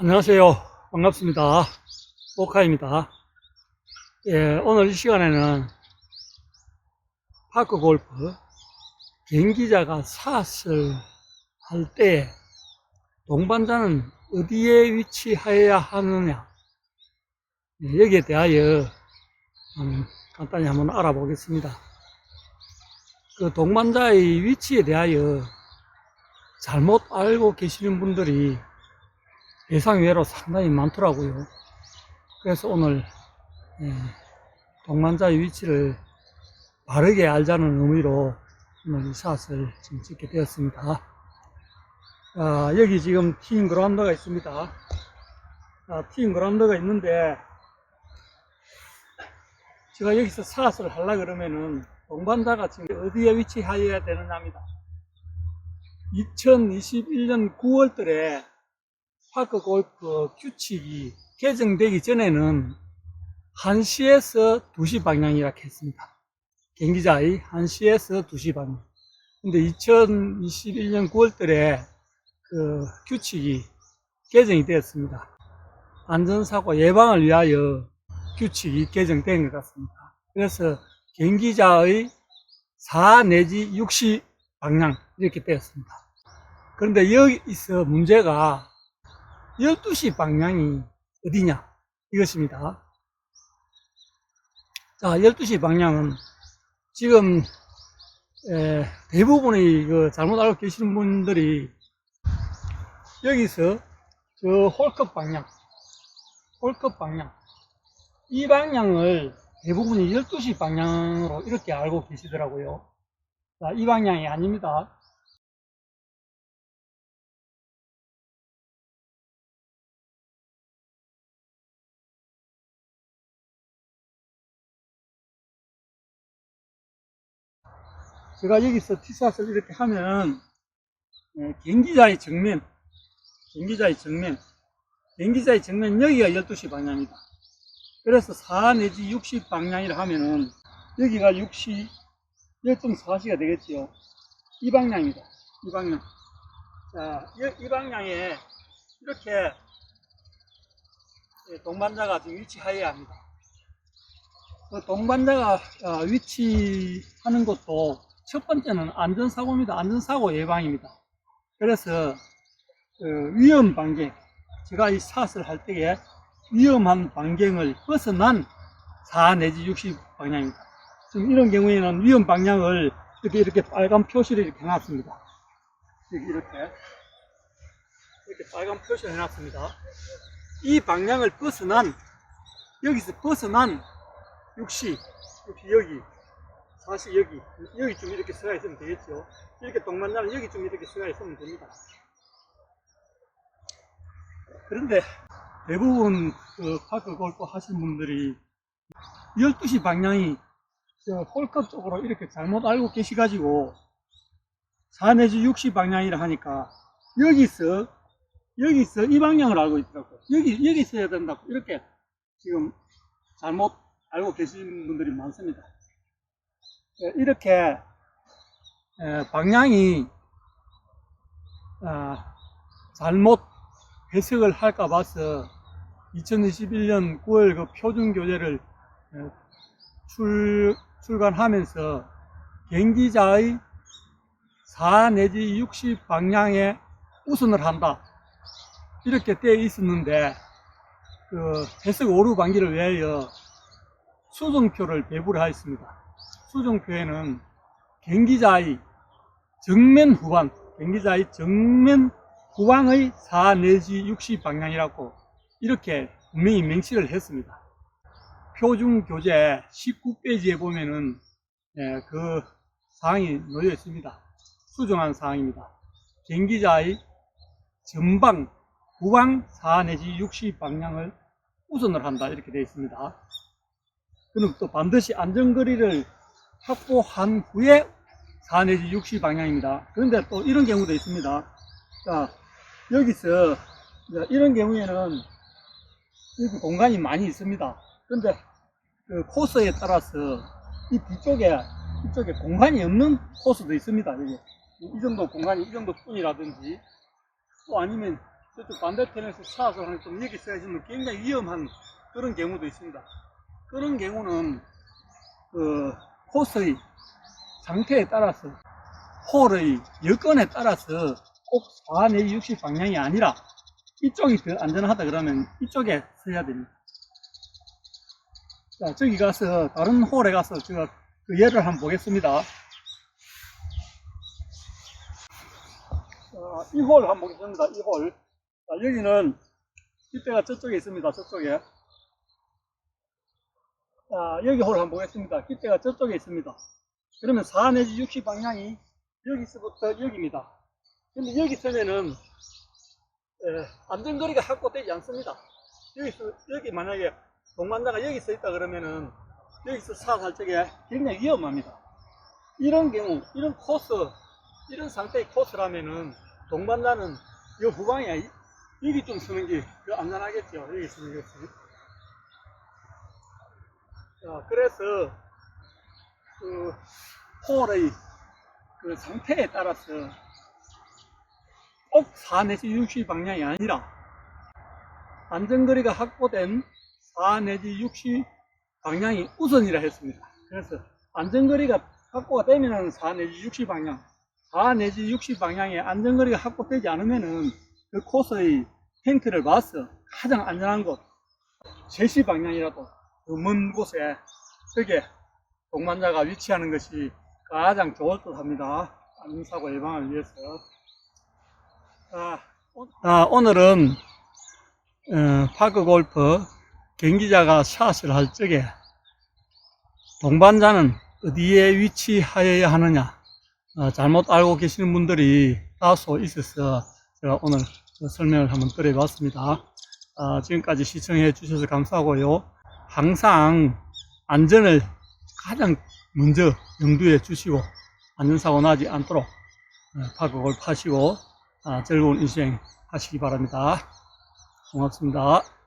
안녕하세요. 반갑습니다. 오카입니다. 예, 오늘 이 시간에는 파크 골프 경기자가 샷을 할 때 동반자는 어디에 위치하여야 하느냐 예, 여기에 대하여 음, 간단히 한번 알아보겠습니다. 그 동반자의 위치에 대하여 잘못 알고 계시는 분들이 예상 외로 상당히 많더라고요. 그래서 오늘 예, 동반자의 위치를 바르게 알자는 의미로 오늘 이 샷을 지금 찍게 되었습니다. 아, 여기 지금 티잉 그라운드가 있습니다. 아, 티잉 그라운드가 있는데 제가 여기서 샷을 하려 그러면은 동반자가 지금 어디에 위치하여야 되느냐입니다. 2021년 9월달에 파크 골프 규칙이 개정되기 전에는 1시에서 2시 방향이라 했습니다. 경기자의 1시에서 2시 방향. 근데 2021년 9월달에 그 규칙이 개정이 되었습니다. 안전사고 예방을 위하여 규칙이 개정된 것 같습니다. 그래서 경기자의 4 내지 6시 방향 이렇게 되었습니다. 그런데 여기서 문제가 12시 방향이 어디냐? 이것입니다. 자, 12시 방향은 지금 에, 대부분의 그 잘못 알고 계시는 분들이 여기서 저 홀컵 방향, 홀컵 방향, 이 방향을 대부분이 12시 방향으로 이렇게 알고 계시더라고요. 자, 이 방향이 아닙니다. 제가 여기서 티샷을 이렇게 하면 예, 경기자의 정면 경기자의 정면 경기자의 정면 여기가 12시 방향이다. 그래서 4 내지 60 방향이라 하면은 여기가 6시 1.4시가 되겠지요. 이 방향입니다. 이 방향. 자, 이, 이 방향에 이렇게 예, 동반자가 지금 위치하여야 합니다. 그 동반자가 어, 위치하는 것도 첫 번째는 안전사고입니다. 안전사고 예방입니다. 그래서 그 위험 반경, 제가 이 샷을 할 때에 위험한 반경을 벗어난 4 내지 60 방향입니다. 지금 이런 경우에는 위험 방향을 이렇게 이렇게 빨간 표시를 이렇게 해놨습니다. 이렇게 이렇게 빨간 표시를 해놨습니다. 이 방향을 벗어난 여기서 벗어난 60, 60 여기, 40 여기, 여기 좀 이렇게 서가 있으면 되겠죠. 이렇게 동반자는 여기 좀 이렇게 서가 있으면 됩니다. 그런데 대부분 그 파크 골프 하시는 분들이 12시 방향이 저 홀컵 쪽으로 이렇게 잘못 알고 계시가지고 4 내지 6시 방향이라 하니까 여기서 여기서 이 방향을 알고 있더라고요. 여기, 여기 있어야 된다고 이렇게 지금 잘못 알고 계시는 분들이 많습니다. 예, 이렇게 에, 방향이 아, 잘못 해석을 할까 봐서 2021년 9월 그 표준 교재를 에, 출, 출간하면서 경기자의 4 내지 60 방향에 우선을 한다. 이렇게 되어 있었는데 그 해석 오류 방지를 위하여 수정표를 배부를 하였습니다. 수정표에는 경기자의 정면 후방, 경기자의 정면 후방의 4 내지 60 방향이라고 이렇게 분명히 명시를 했습니다. 표준 교재 19페이지에 보면은 예, 그 사항이 놓여 있습니다. 수정한 사항입니다. 경기자의 전방, 후방 4 내지 60 방향을 우선을 한다 이렇게 되어 있습니다. 그럼 또 반드시 안전거리를 확보한 후에 4 내지 60 방향입니다. 그런데 또 이런 경우도 있습니다. 자, 여기서 이런 경우에는 여기 공간이 많이 있습니다. 그런데 그 코스에 따라서 이 뒤쪽에 이쪽에 공간이 없는 코스도 있습니다. 여기 이 정도 공간이 이 정도 뿐이라든지 또 아니면 저쪽 반대편에서 하는 좀 여기 서 있으면 굉장히 위험한 그런 경우도 있습니다. 그런 경우는 그 코스의 상태에 따라서 홀의 여건에 따라서 꼭 4 내지 60 방향이 아니라 이쪽이 더 안전하다 그러면 이쪽에 서야 됩니다. 자, 저기 가서 다른 홀에 가서 제가 그 예를 한번 보겠습니다. 자, 이홀 한번 보겠습니다. 이 홀. 자, 여기는 깃대가 저쪽에 있습니다. 저쪽에. 자, 여기 홀 한번 보겠습니다. 깃대가 저쪽에 있습니다. 그러면 4 내지 60 방향이 여기서부터 여기입니다. 근데 여기 서면은 에, 안전거리가 확보되지 않습니다. 여기서 여기 만약에 동반자가 여기 서 있다 그러면은 여기서 사살 적에 굉장히 위험합니다. 이런 경우, 이런 코스, 이런 상태의 코스라면은 동반자는 이 후방에 여기 좀 서는 게더 안전하겠죠. 여기 서는 것이. 자, 그래서 그 홀의 그 상태에 따라서 꼭 4 내지 60 방향이 아니라 안전거리가 확보된 4 내지 60 방향이 우선이라 했습니다. 그래서 안전거리가 확보가 되면은 4 내지 60 방향, 4 내지 60 방향에 안전거리가 확보되지 않으면은 그 코스의 텐트를 봐서 가장 안전한 곳, 제시 방향이라도 그 먼 곳에 저게 동반자가 위치하는 것이 가장 좋을 듯 합니다. 안전사고 예방을 위해서. 자, 오- 아, 오늘은 어, 파크 골프 경기자가 샷을 할 적에 동반자는 어디에 위치하여야 하느냐 어, 잘못 알고 계시는 분들이 다소 있어서 제가 오늘 그 설명을 한번 드려봤습니다. 아, 지금까지 시청해 주셔서 감사하고요. 항상 안전을 가장 먼저 염두에 주시고 안전사고 나지 않도록 어, 골프 하시고 아, 즐거운 인생 하시기 바랍니다. 고맙습니다.